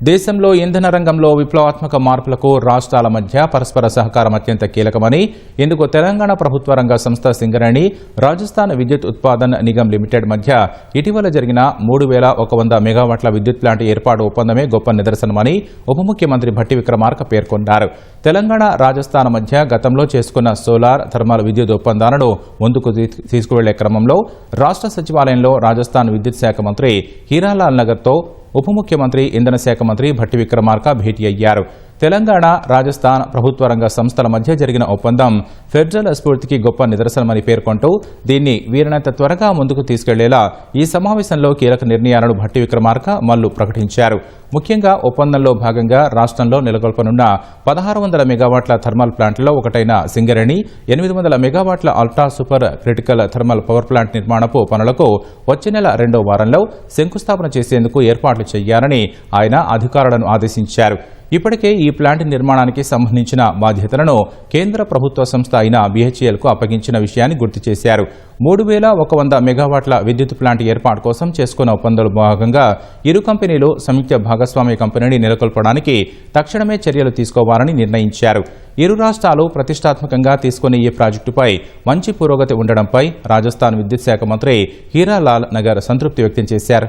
దేశంలో ఇంధన రంగంలో విప్లవాత్మక మార్పులకు రాష్ట్రాల మధ్య పరస్పర సహకారం అత్యంత కీలకమని ఇందుకు తెలంగాణ ప్రభుత్వ రంగ సంస్థ సింగరేణి రాజస్థాన్ విద్యుత్ ఉత్పాదన్ నిగమ్ లిమిటెడ్ మధ్య ఇటీవల జరిగిన మూడు వేల ఒక వంద మెగావాట్ల విద్యుత్ ప్లాంట్ ఏర్పాటు ఒప్పందమే గొప్ప నిదర్శనమని ఉప ముఖ్యమంత్రి భట్టి విక్రమార్క పేర్కొన్నారు. తెలంగాణ రాజస్థాన్ మధ్య గతంలో చేసుకున్న సోలార్ థర్మల్ విద్యుత్ ఒప్పందాలను ముందుకు తీసుకువెళ్ళే క్రమంలో రాష్ట్ర సచివాలయంలో రాజస్థాన్ విద్యుత్ శాఖ మంత్రి హీరాలాల్ నగర్తో ఉప ముఖ్యమంత్రి ఇంధన శాఖ మంత్రి భట్టి విక్రమార్క భేటీ అయ్యారు తెలంగాణ రాజస్థాన్ ప్రభుత్వ రంగ సంస్థల మధ్య జరిగిన ఒప్పందం ఫెడరల్ స్ఫూర్తికి గొప్ప నిదర్శనమని పేర్కొంటూ దీన్ని వీరినంత త్వరగా ముందుకు తీసుకెళ్ళేలా ఈ సమావేశంలో కీలక నిర్ణయాలను భట్టి విక్రమార్క మల్లు ప్రకటించారు. ముఖ్యంగా ఒప్పందంలో భాగంగా రాష్ట్రంలో నెలకొల్పనున్న పదహారు వందల మెగావాట్ల థర్మల్ ప్లాంట్లో ఒకటైన సింగరేణి ఎనిమిది వందల మెగావాట్ల ultra super critical thermal power plant నిర్మాణపు పనులకు వచ్చే నెల రెండో వారంలో శంకుస్థాపన చేసేందుకు ఏర్పాట్లు చేయాలని ఆయన అధికారులను ఆదేశించారు. ఇప్పటికే ఈ ప్లాంట్ నిర్మాణానికి సంబంధించిన బాధ్యతలను కేంద్ర ప్రభుత్వ సంస్థ అయిన బీహెచ్ఎల్కు కు అప్పగించిన విషయాన్ని గుర్తు చేశారు. మూడు వేల ఒక వంద మెగావాట్ల విద్యుత్ ప్లాంట్ ఏర్పాటు కోసం చేసుకున్న ఒప్పందంలో భాగంగా ఇరు కంపెనీలు సంయుక్త భాగస్వామ్య కంపెనీని నెలకొల్పడానికి తక్షణమే చర్యలు తీసుకోవాలని నిర్ణయించారు. ఇరు రాష్ట్రాలు ప్రతిష్టాత్మకంగా తీసుకునే ఈ ప్రాజెక్టుపై మంచి పురోగతి ఉండడంపై రాజస్థాన్ విద్యుత్ శాఖ మంత్రి హీరాలాల్ నగర్ సంతృప్తి వ్యక్తం చేశారు.